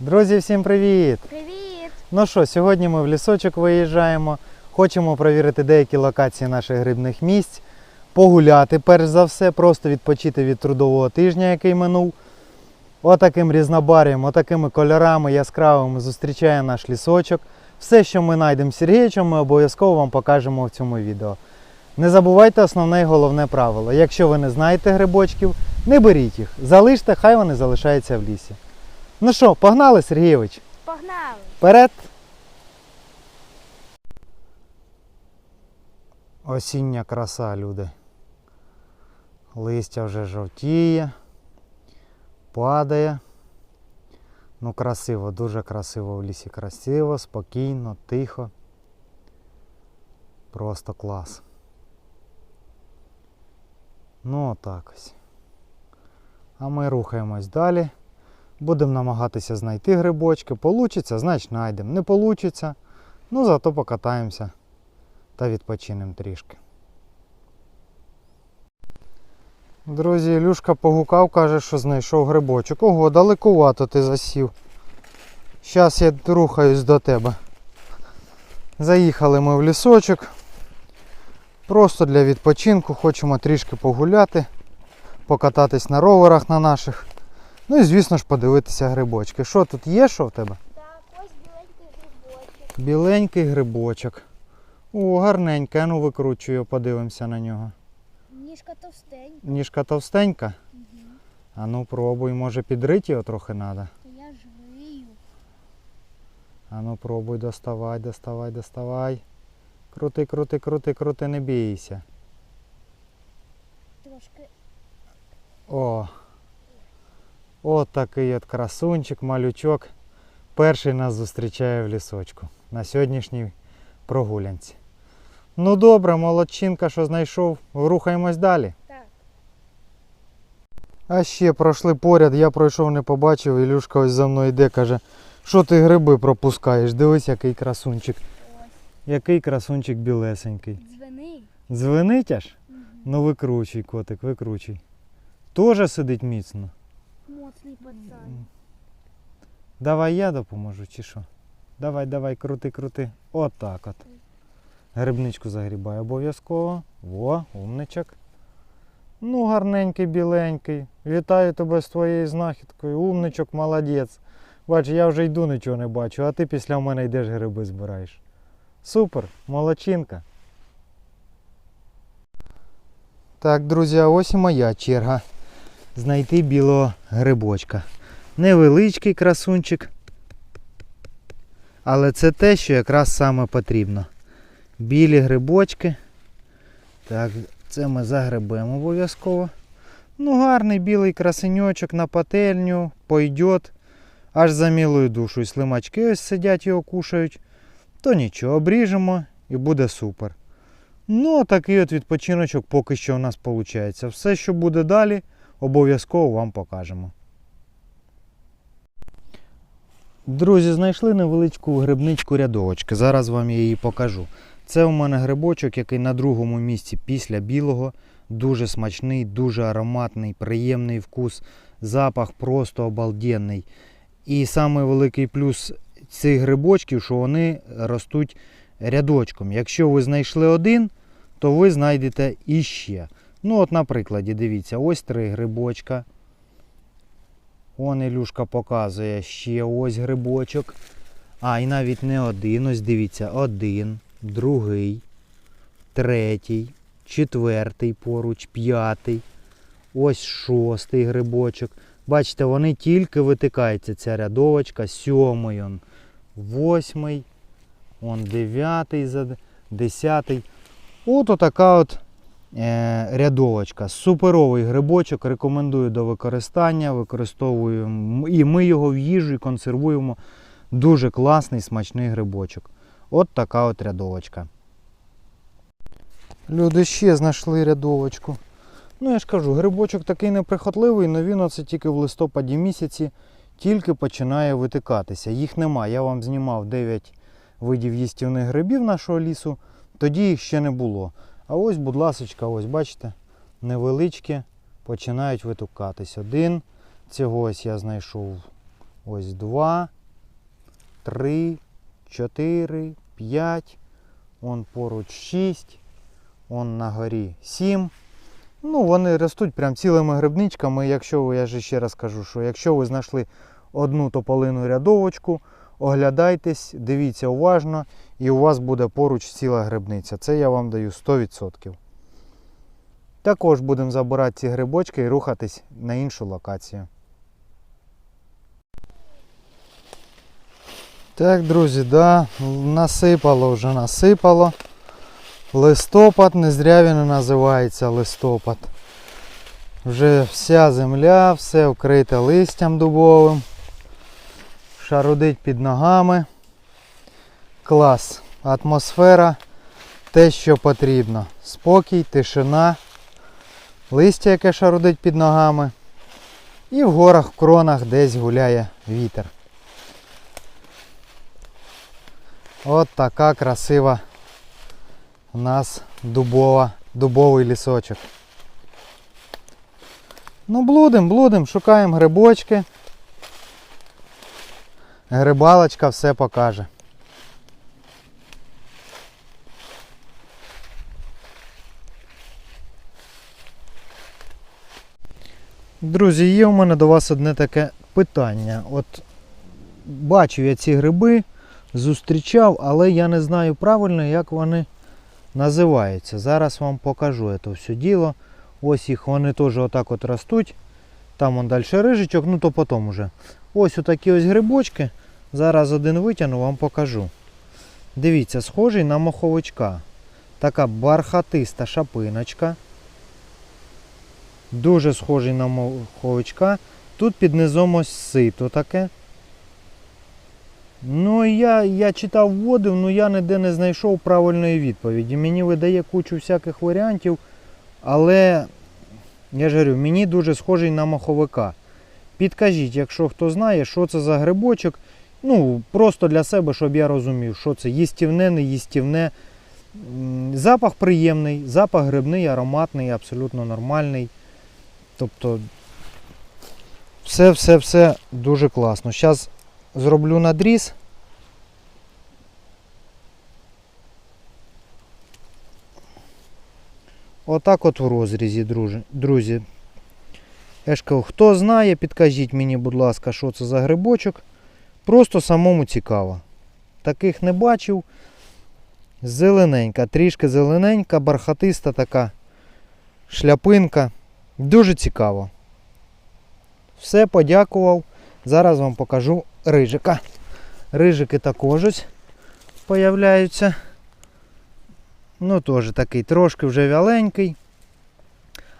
Друзі, всім привіт! Привіт! Ну що, сьогодні ми в лісочок виїжджаємо. Хочемо провірити деякі локації наших грибних місць, погуляти, перш за все, просто відпочити від трудового тижня, який минув. Отаким різнобар'ям, отакими кольорами яскравими зустрічає наш лісочок. Все, що ми знайдемо з Сергійовичем, ми обов'язково вам покажемо в цьому відео. Не забувайте основне і головне правило. Якщо ви не знаєте грибочків, не беріть їх. Залиште, хай вони залишаються в лісі. Ну що, погнали, Сергійович? Погнали! Вперед! Осіння краса, люди. Листя вже жовтіє, падає. Ну, красиво, дуже красиво в лісі. Красиво, спокійно, тихо. Просто клас. Ну, отак ось. А ми рухаємось далі. Будемо намагатися знайти грибочки. Получиться, значить знайдемо. Не получиться, ну зато покатаємося та відпочинемо трішки. Друзі, Ілюшка погукав, каже, що знайшов грибочок. Ого, далекувато ти засів. Зараз я рухаюсь до тебе. Заїхали ми в лісочок. Просто для відпочинку хочемо трішки погуляти, покататись на роверах на наших. Ну і звісно ж подивитися грибочки. Що тут є, що в тебе? Так, ось біленький грибочок. Біленький грибочок. О, гарненький, а ну викручую, подивимося на нього. Ніжка товстенька. Ніжка товстенька. Угу. А ну пробуй, може підрити його трохи треба. Я ж. А ну пробуй, доставай, доставай, доставай. Крути, крути, крути, крути, не бійся. Трошки О. От такий от красунчик, малючок. Перший нас зустрічає в лісочку на сьогоднішній прогулянці. Ну добре, молодчинка, що знайшов. Рухаємось далі. так. А ще пройшли поряд, я пройшов, не побачив, Ілюшка ось за мною йде, каже, що ти гриби пропускаєш? Дивись, який красунчик. Ось. Який красунчик білесенький. Дзвени. Дзвенить аж? Угу. Ну викручуй, котик, викручуй. Тоже сидить міцно. Моцний пацан. Давай я допоможу, чи що? Давай, давай, крути, крути. Отак от. Грибничку загрібай обов'язково. Во, умничок. Ну, гарненький, біленький. Вітаю тебе з твоєю знахідкою. Умничок, молодець. Бач, я вже йду, нічого не бачу, а ти після мене йдеш гриби збираєш. Супер, молодчинка. Так, друзі, ось і моя черга. Знайти білого грибочка. Невеличкий красунчик. Але це те, що якраз саме потрібно. Білі грибочки. Так, це ми загребемо обов'язково. Ну, гарний білий красеньочок на пательню, пойдет. Аж за милою душою. Слимачки ось сидять його кушають. То нічого, обріжемо і буде супер. Ну, такий от відпочиночок поки що у нас виходить. Все, що буде далі, обов'язково вам покажемо. Друзі, знайшли невеличку грибничку рядовочки. Зараз вам я її покажу. Це у мене грибочок, який на другому місці після білого. Дуже смачний, дуже ароматний, приємний вкус, запах просто обалденний. І самий великий плюс цих грибочків, що вони ростуть рядочком. Якщо ви знайшли один, то ви знайдете іще. Ну, от, на прикладі, дивіться, ось три грибочка. Он Ілюшка показує ще ось грибочок. А, і навіть не один. Ось дивіться, один, другий, третій, четвертий поруч, п'ятий. Ось шостий грибочок. Бачите, вони тільки витикаються, ця рядовочка, сьомий, он, восьмий, он дев'ятий, десятий. От отака от рядовочка. Суперовий грибочок, рекомендую до використання. Використовуємо і ми його в їжу і консервуємо. Дуже класний смачний грибочок. От така от рядовочка. Люди ще знайшли рядовочку. Ну я ж кажу, грибочок такий неприхотливий, але він оце тільки в листопаді місяці тільки починає витикатися. Їх нема. Я вам знімав 9 видів їстівних грибів нашого лісу, тоді їх ще не було. А ось, будь ласочка, ось бачите, невеличкі починають витукатись. Один, цього ось я знайшов Ось два, три, чотири, п'ять. Он поруч шість. Он на горі сім. Ну, вони ростуть прям цілими грибничками. Якщо ви, я ж ще раз кажу, що якщо ви знайшли одну тополину рядовочку, оглядайтесь, дивіться уважно, і у вас буде поруч ціла грибниця. Це я вам даю 100%. Також будемо забирати ці грибочки і рухатись на іншу локацію. Так, друзі, да, насипало вже насипало. Листопад, не зря він називається листопад. Вже вся земля, все вкрите листям дубовим. Шарудить під ногами. Клас. Атмосфера те, що потрібно. Спокій, тишина, листя, яке шарудить під ногами. І в горах, в кронах десь гуляє вітер. От така красива у нас дубова, дубовий лісочок. Ну, блудим, блудим, шукаємо грибочки. Грибалочка все покаже. Друзі, є у мене до вас одне таке питання. От бачив я ці гриби, зустрічав, але я не знаю правильно, як вони називаються. Зараз вам покажу це все діло. Ось їх вони теж отак от ростуть. Там он далі рижичок, ну то потім уже. Ось отакі ось грибочки. Зараз один витягну, вам покажу. Дивіться, схожий на моховичка. Така бархатиста шапиночка. Дуже схожий на моховичка. Тут під низом ось сито таке. Ну, я, я читав вводив, але я ніде не знайшов правильної відповіді. Мені видає кучу всяких варіантів, але я ж говорю, мені дуже схожий на маховика. Підкажіть, якщо хто знає, що це за грибочок. Ну, просто для себе, щоб я розумів, що це їстівне, не їстівне. Запах приємний, запах грибний, ароматний, абсолютно нормальний. Тобто все, все, все дуже класно. Зараз зроблю надріз. Отак от в розрізі, друзі. Я ж кажу, хто знає, підкажіть мені, будь ласка, що це за грибочок. Просто самому цікаво. Таких не бачив. Зелененька, трішки зелененька, бархатиста така шляпинка. Дуже цікаво. Все, подякував. Зараз вам покажу рижика. Рижики також ось появляються. Ну, теж такий трошки вже вяленький.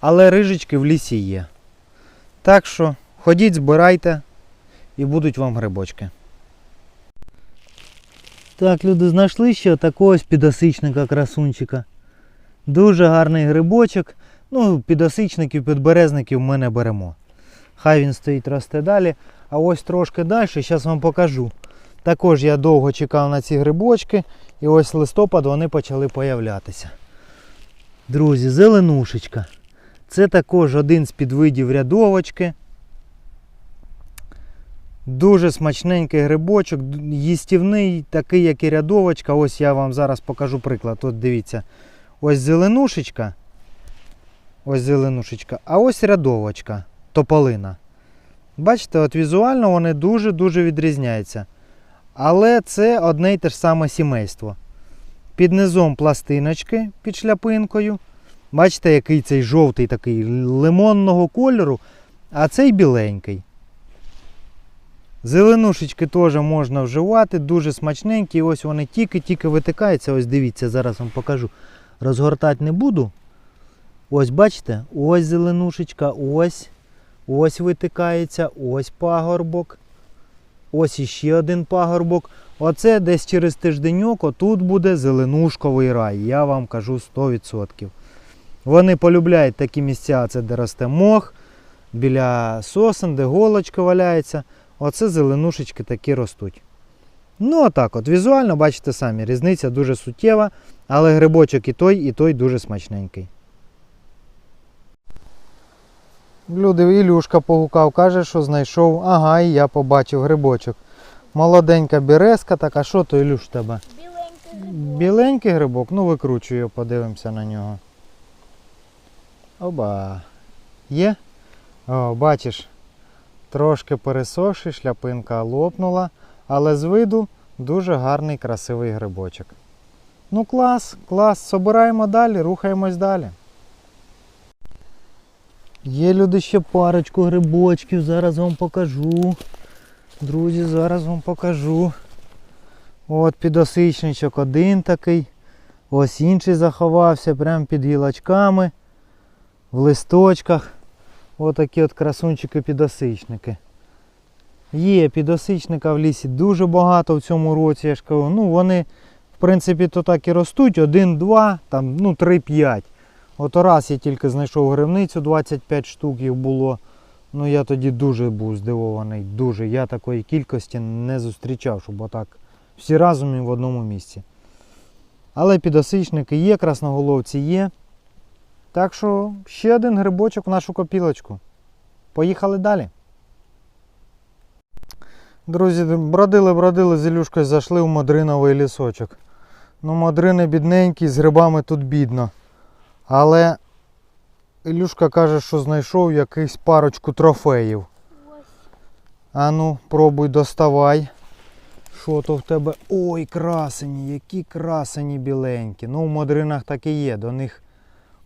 Але рижички в лісі є. Так що ходіть, збирайте і будуть вам грибочки. Так, люди знайшли ще такого підосичника красунчика. Дуже гарний грибочок. Ну, підосичників, підберезників ми не беремо. Хай він стоїть росте далі. А ось трошки далі, зараз вам покажу. Також я довго чекав на ці грибочки, і ось листопад вони почали появлятися. Друзі, зеленушечка. Це також один з підвидів рядовочки. Дуже смачненький грибочок, їстівний, такий, як і рядовочка. Ось я вам зараз покажу приклад. От дивіться. Ось зеленушечка. Ось зеленушечка. А ось рядовочка, тополина. Бачите, от візуально вони дуже-дуже відрізняються. Але це одне й те ж саме сімейство. Під низом пластиночки під шляпинкою. Бачите, який цей жовтий такий лимонного кольору, а цей біленький. Зеленушечки теж можна вживати, дуже смачненькі. Ось вони тільки-тільки витикаються. Ось дивіться, зараз вам покажу. Розгортати не буду. Ось бачите, ось зеленушечка, ось. Ось витикається, ось пагорбок. Ось іще один пагорбок. Оце десь через тижденьок отут буде зеленушковий рай. Я вам кажу 100%. Вони полюбляють такі місця, це де росте мох, біля сосен, де голочка валяється. Оце зеленушечки такі ростуть. Ну, отак от. Візуально бачите самі, різниця дуже суттєва, але грибочок і той, і той дуже смачненький. Люди, Ілюшка погукав, каже, що знайшов. Ага, і я побачив грибочок. Молоденька березка, така що то Ілюш тебе? Біленький грибок. Біленький грибок, ну викручуй його, подивимося на нього. Оба. Є? О, бачиш, трошки пересохший, шляпинка лопнула, але з виду дуже гарний, красивий грибочок. Ну клас, клас, собираємо далі, рухаємось далі. Є люди ще парочку грибочків, зараз вам покажу. Друзі, зараз вам покажу. От підосичничок один такий. Ось інший заховався прямо під гілочками, в листочках. Отакі от красунчики-підосичники. Є підосичника в лісі дуже багато в цьому році, я ж кажу. Ну, вони, в принципі, то так і ростуть. Один, два, там, ну, три-п'ять. От раз я тільки знайшов гривницю, 25 штук їх було. Ну я тоді дуже був здивований. Дуже. Я такої кількості не зустрічав, щоб отак всі разом і в одному місці. Але підосичники є, красноголовці є. Так що ще один грибочок в нашу копілочку. Поїхали далі. Друзі, бродили, бродили з Ілюшкою, зайшли в Модриновий лісочок. Ну, Модрини бідненькі, з грибами тут бідно. Але Ілюшка каже, що знайшов якийсь парочку трофеїв. Ось. Ану, пробуй доставай. Що то в тебе? Ой, красені, які красені біленькі. Ну, в модринах так і є. До них,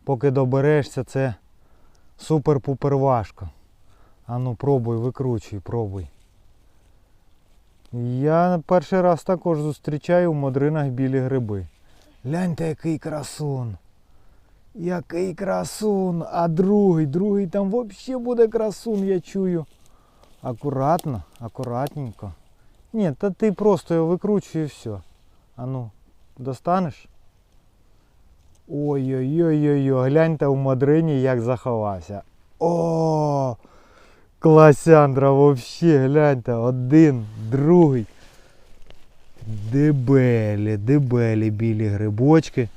поки доберешся, це супер-пупер важко. Ану, пробуй, викручуй, пробуй. Я перший раз також зустрічаю в модринах білі гриби. Гляньте, який красун. Який красун. А другий, другий там взагалі буде красун, я чую. Акуратно, акуратненько. Ні, та ти просто його викручуй і все. А ну, Ой-ой-ой-ой, гляньте у Мадрині, як заховався. О! Класяндра вообще, гляньте, один, другий. Дебелі, дебелі білі грибочки.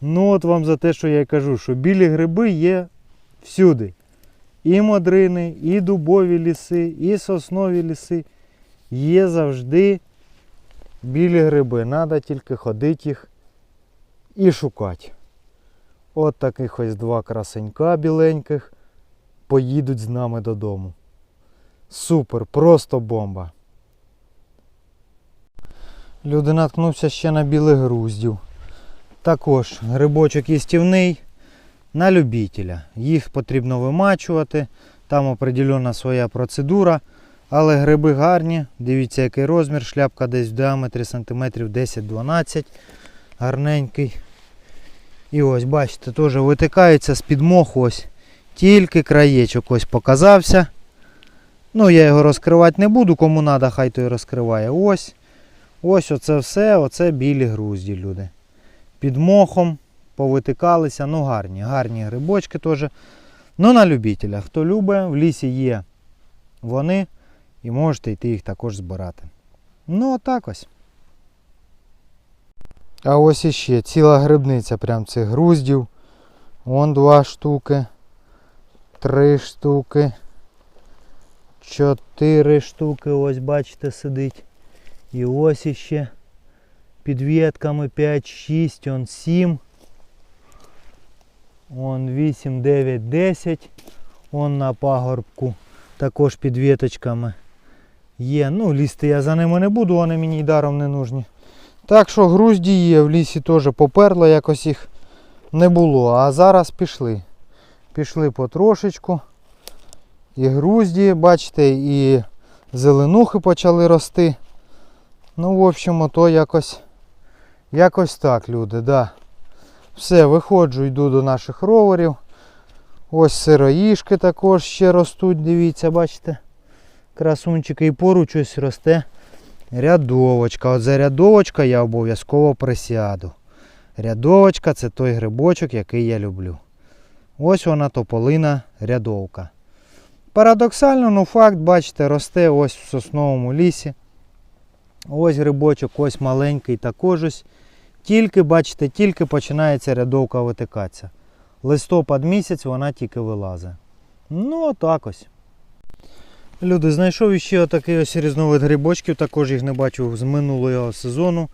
Ну от вам за те, що я кажу, що білі гриби є всюди. І модрини, і дубові ліси, і соснові ліси. Є завжди білі гриби. Треба тільки ходити їх і шукати. От таких ось два красенька біленьких поїдуть з нами додому. Супер, просто бомба. Люди наткнувся ще на білих груздів. Також грибочок їстівний на любителя. Їх потрібно вимачувати, там определена своя процедура. Але гриби гарні, дивіться який розмір, шляпка десь в діаметрі сантиметрів 10-12, гарненький. І ось, бачите, теж витикається з-під моху ось. Тільки краєчок ось показався. Ну, я його розкривати не буду, кому треба, хай той розкриває. Ось. Ось оце все, оце білі грузді, люди. Під мохом повитикалися, ну гарні, гарні грибочки теж. Ну на любителя. Хто любить, в лісі є вони і можете йти їх також збирати. Ну, отак ось. А ось іще ціла грибниця прям цих груздів. Вон два штуки, три штуки, чотири штуки, ось бачите, сидить. І ось іще під ветками 5, 6, он 7. Он 8, 9, 10. Он на пагорбку також під віточками є. Ну, лізти я за ними не буду, вони мені й даром не нужні. Так що грузді є, в лісі теж поперло, якось їх не було. А зараз пішли. Пішли потрошечку. І грузді, бачите, і зеленухи почали рости. Ну, в общем, ото якось, якось так, люди, да. Все, виходжу, йду до наших роверів. Ось сироїшки також ще ростуть, дивіться, бачите. Красунчики і поруч ось росте рядовочка. От за рядовочка я обов'язково присяду. Рядовочка це той грибочок, який я люблю. Ось вона тополина рядовка. Парадоксально, ну факт, бачите, росте ось в сосновому лісі. Ось грибочок, ось маленький також ось. Тільки, бачите, тільки починається рядовка витикатися. Листопад місяць вона тільки вилазить. Ну, отак ось. Люди, знайшов іще отакий ось різновид грибочків, також їх не бачив з минулого сезону.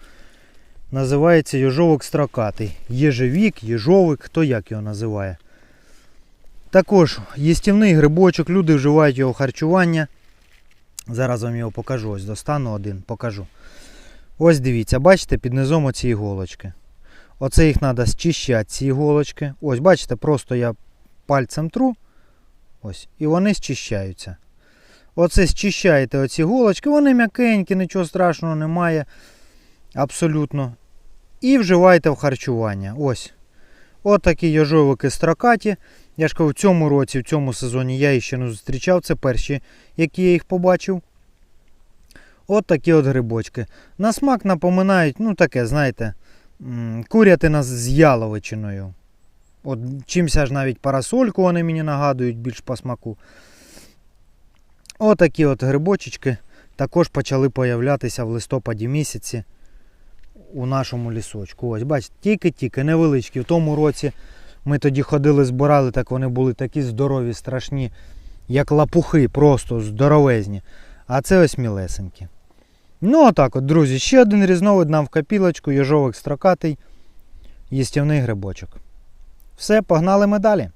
Називається йожовик строкатий. Єжевік, єжовик, хто як його називає. Також їстівний грибочок, люди вживають його харчування. Зараз вам його покажу. Ось достану один, покажу. Ось дивіться, бачите, під низом оці іголочки. Оце їх треба зчищати, ці іголочки. Ось, бачите, просто я пальцем тру. Ось, і вони зчищаються. Оце зчищаєте оці голочки, вони м'якенькі, нічого страшного немає. Абсолютно. І вживаєте в харчування. Ось. От такі йожовики строкаті. Я ж кажу, в цьому році, в цьому сезоні я їх ще не зустрічав. Це перші, які я їх побачив. От такі от грибочки. На смак напоминають, ну таке, знаєте, курятина з яловичиною. От чимось аж навіть парасольку вони мені нагадують більш по смаку. Отакі от грибочечки також почали появлятися в листопаді місяці у нашому лісочку. Ось, бачите, тільки-тільки невеличкі. В тому році ми тоді ходили, збирали, так вони були такі здорові, страшні, як лапухи, просто здоровезні. А це ось мілесенькі. Ну, отак от, друзі, ще один різновид нам в капілочку, йожовик строкатий, їстівний грибочок. Все, погнали ми далі.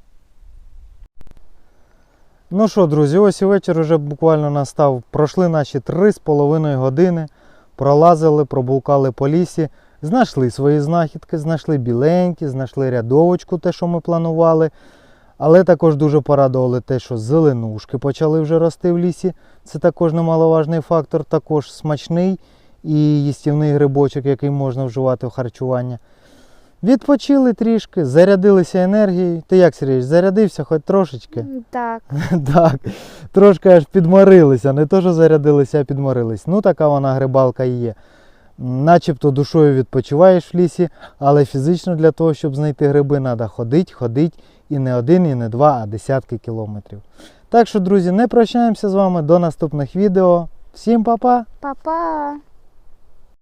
Ну що, друзі, ось і вечір вже буквально настав. Пройшли наші 3,5 години, пролазили, пробулкали по лісі, знайшли свої знахідки, знайшли біленькі, знайшли рядовочку, те, що ми планували. Але також дуже порадували те, що зеленушки почали вже рости в лісі. Це також немаловажний фактор, також смачний і їстівний грибочок, який можна вживати в харчування. Відпочили трішки, зарядилися енергією. Ти як, Сергій, зарядився хоч трошечки? Так. Так, трошки аж підморилися. Не то, що зарядилися, а підморились. Ну, така вона грибалка і є. Начебто душою відпочиваєш в лісі, але фізично для того, щоб знайти гриби, треба ходити, ходити і не один, і не два, а десятки кілометрів. Так що, друзі, не прощаємося з вами до наступних відео. Всім па-па! Папа.